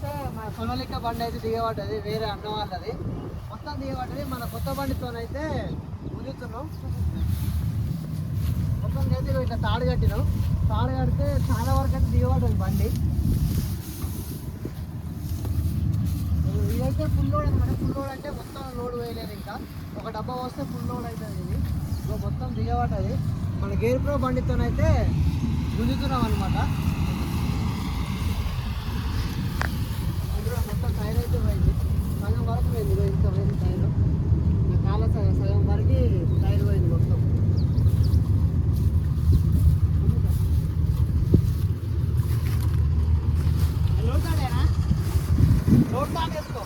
అంటే మన సెనాలిక బండి అయితే దిగబడ్డది వేరే అన్న వాళ్ళది. మొత్తం దిగబడ్డది మన కొత్త బండితోనైతే ముదుతున్నాం మొత్తం అయితే ఇట్లా తాడు కట్టినాం. తాడు కడితే చాలా వరకు అయితే దిగబడ్డది బండి. ఇదైతే ఫుల్ లోడ్ అనమాట ఫుల్ లోడ్ అంటే మొత్తం లోడ్ వేయలేదు ఇంకా. ఒక డబ్బా వస్తే ఫుల్ లోడ్ అవుతుంది ఇది. మొత్తం దిగబడ్డది. మన గేర్ ప్రో బండితోనైతే గుంజుతున్నాం అనమాట లోడ్ తాడేసుకో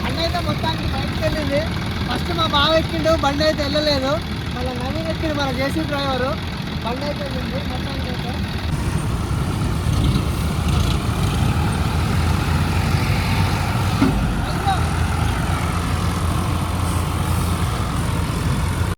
బండి అయితే మొత్తానికి వచ్చింది ఫస్ట్ మా బావ ఎక్కిండు బండి అయితే వెళ్ళలేదు. మళ్ళీ నవీన్ ఎక్కిండు మన జేసీ డ్రైవరు. బండి అయితే వెళ్ళింది. మొత్తానికి అయితే